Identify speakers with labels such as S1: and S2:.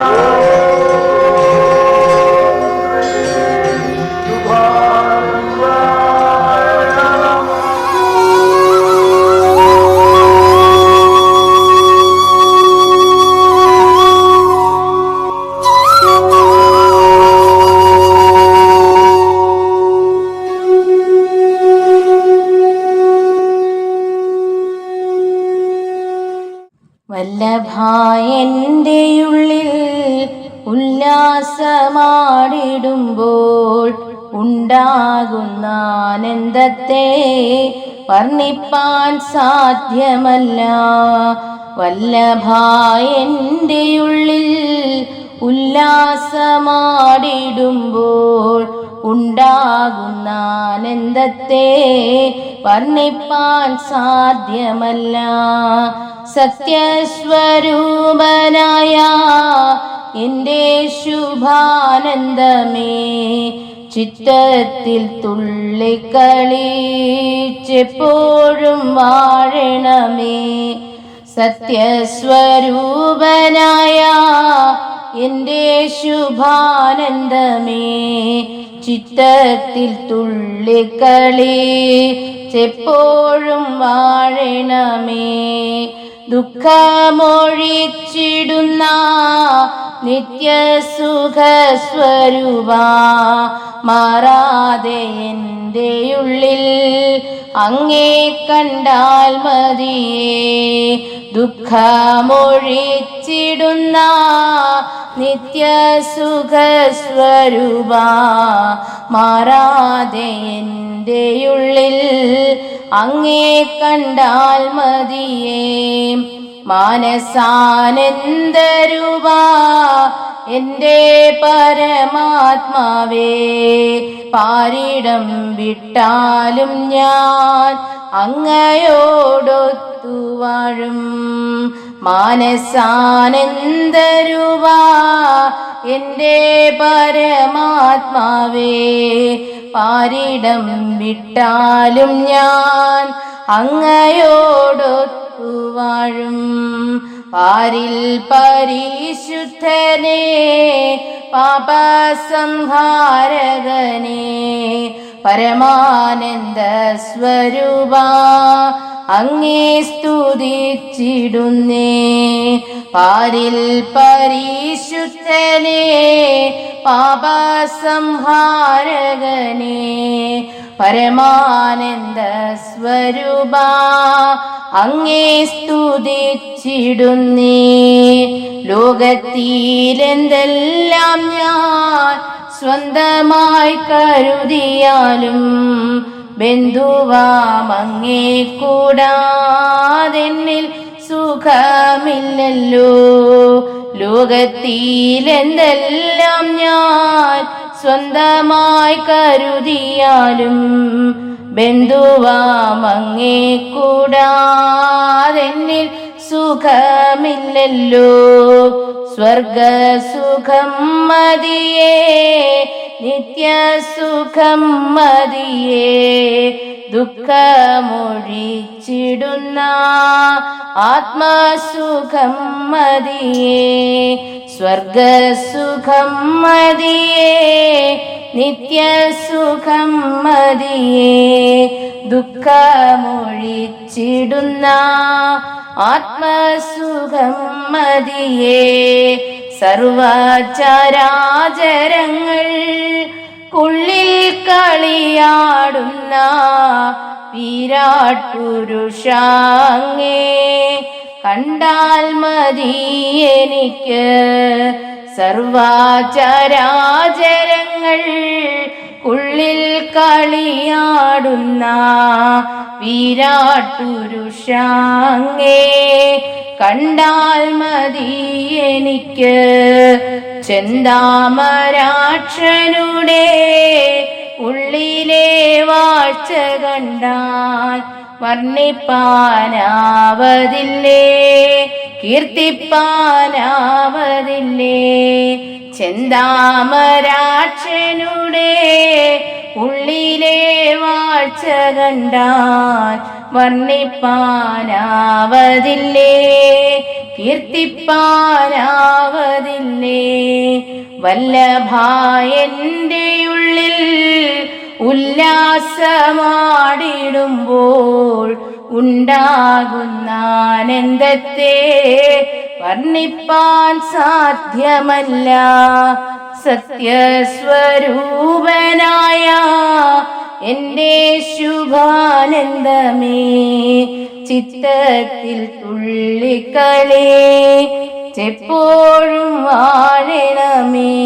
S1: വല്ലഭായന്റെ ഉള്ളിൽ ഉല്ലാസമാടിടുമ്പോൾ ഉണ്ടാകുന്ന ആനന്ദത്തെ വർണിപ്പാൻ സാധ്യമല്ല. വല്ലഭായന്റെ ഉള്ളിൽ ഉല്ലാസമാടിടുമ്പോൾ ഉണ്ടാകുന്ന ആനന്ദത്തെ വർണിപ്പാൻ സാധ്യമല്ല. സത്യസ്വരൂപനായ എന്റെ ശുഭാനന്ദമേ ചിത്തത്തിൽ തുള്ളിക്കളിച്ചെപ്പോഴും വാഴണമേ. സത്യസ്വരൂപനായ എന്റെ ശുഭാനന്ദമേ ചിത്തത്തിൽ തുള്ളിക്കളി ചെപ്പോഴും വാഴണമേ. ദുഃഖമൊഴിച്ചിടുന്ന നിത്യസുഖസ്വരൂപ മാറാതെ എന്റെ ഉള്ളിൽ അങ്ങേ കണ്ടാൽ മതിയേ. ദുഃഖമൊഴിച്ചിടുന്ന നിത്യസുഖസ്വരൂപ മാറാതെ എന്റെ ഉള്ളിൽ അങ്ങേ കണ്ടാൽ മതിയേ. മാനസാനന്ദരൂപ എന്റെ പരമാത്മാവേ പാരിടം വിട്ടാലും ഞാൻ അങ്ങയോടൊത്തു വാഴും എന്റെ പരമാത്മാവേ പാരിടം വിട്ടാലും ഞാൻ അങ്ങയോടൊത്തു വാഴും. പാരിൽ പരിശുദ്ധനേ പാപസംഹാരകനെ പരമാനന്ദ സ്വരൂപ അങ്ങേ സ്തുതിച്ചിടുന്നേ. പാരിൽ പരിശുദ്ധനെ പാപസംഹാരകനെ. പരമാനന്ദ സ്വരൂപ അങ്ങേ സ്തുതിച്ചിടുന്നേ. ലോകത്തിലെന്തെല്ലാം ഞാൻ സ്വന്തമായി കരുതിയാലും ബന്ധുവാമങ്ങേ കൂടാതെന്നിൽ സുഖമില്ലല്ലോ. ലോകത്തിലെന്തെല്ലാം ഞാൻ സ്വന്തമായി കരുതിയാലും ബന്ധുവാമങ്ങേ കൂടാതെന്നിൽ സുഖമില്ലല്ലോ. സ്വർഗസുഖം മതിയേ നിത്യസുഖം മതിയേ. ദുഃഖമൊഴിച്ചിടുന്ന ആത്മാസുഖം മതിയേ സ്വർഗസുഖം മതിയേ. നിത്യസുഖം മതിയേ. ദുഃഖമൊഴിച്ചിടുന്ന ആത്മസുഖം മതിയേ. സർവചരാചരങ്ങൾ കുള്ളിൽ കളിയാടുന്ന വീരാട്ടുരുഷാങ്ങേ കണ്ടാൽ മതി എനിക്ക് സർവചരാചരങ്ങൾ ഉള്ളിൽ കളിയാടുന്ന വിരാട്ടുരുഷാങ്ങേ കണ്ടാൽ മതി എനിക്ക് ചെന്താമരാക്ഷനുടെ ഉള്ളിലെ വാഴ്ച കണ്ടാൽ വർണിപ്പാനാവതില്ലേ? കീർത്തിപ്പാനാവതില്ലേ ചെന്താമരാക്ഷനുടെ ഉള്ളിലെ വാഴ്ച കണ്ടാൽ വർണിപ്പാനാവതില്ലേ? കീർത്തിപ്പാനാവതില്ലേ? വല്ലഭായന്റെ ഉള്ളിൽ ഉല്ലാസമാടിടുമ്പോൾ ഉണ്ടാകുന്ന ആനന്ദത്തെ വർണിപ്പാൻ സാധ്യമല്ല. സത്യസ്വരൂപനായ എന്റെ ശുഭാനന്ദമേ ചിത്തത്തിൽ തുള്ളിക്കളി ചെപ്പോഴും വാഴണമേ.